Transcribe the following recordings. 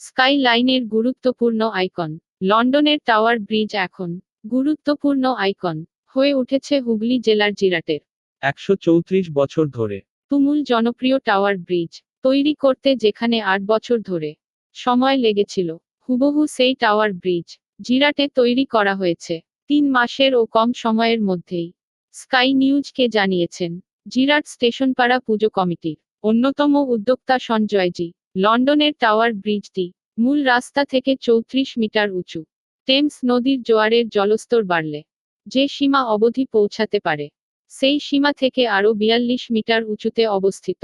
Sky লাইনের গুরুত্বপূর্ণ icon. লন্ডনের টাওয়ার ব্রিজ এখন গুরুত্বপূর্ণ আইকন হয়ে উঠেছে হুগলি জেলার জিরাটের। একশো চৌত্রিশ বছর ধরে। তুমুল জনপ্রিয় টাওয়ার ব্রিজ তৈরি করতে যেখানে আট বছর ধরে সময় লেগেছিল হুবহু সেই টাওয়ার ব্রিজ জিরাটে তৈরি করা হয়েছে। তিন মাসের ও কম সময়ের মধ্যেই স্কাই নিউজকে জানিয়েছেন জিরাট স্টেশনপাড়া পুজো কমিটির অন্যতম উদ্যোক্তা সঞ্জয়জি। লন্ডনের টাওয়ার ব্রিজটি, মূল রাস্তা থেকে চৌত্রিশ মিটার উঁচু। টেমস নদীর জোয়ারের জলস্তর বাড়লে, যে সীমা অবধি পৌঁছাতে পারে, সেই সীমা থেকে আরও বিয়াল্লিশ মিটার উঁচুতে অবস্থিত।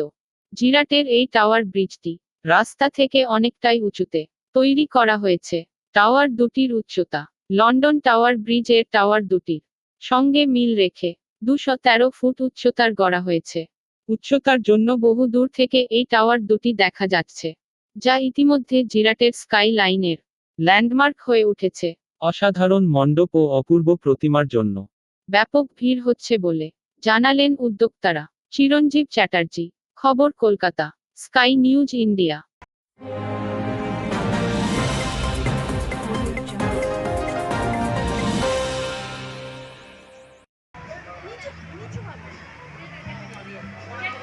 জিরাটের এই টাওয়ার ব্রিজটি, রাস্তা থেকে অনেকটাই উঁচুতে, তৈরি করা হয়েছে। টাওয়ার দুটির উচ্চতা, লন্ডন টাওয়ার ব্রিজের টাওয়ার দুটির সঙ্গে মিল রেখে দুশো তেরো ফুট উচ্চতার গড়া হয়েছে। উচ্চতার জন্য বহু দূর থেকে এই টাওয়ার দুটি দেখা যাচ্ছে যা ইতিমধ্যে জিরাটের স্কাই লাইনের ল্যান্ডমার্ক হয়ে উঠেছে। অসাধারণ মণ্ডপ ও অপূর্ব প্রতিমার জন্য। ব্যাপক ভিড় হচ্ছে বলে জানালেন উদ্যোক্তারা। চিরঞ্জীব চ্যাটার্জি খবর Kolkata Sky News India. Yeah.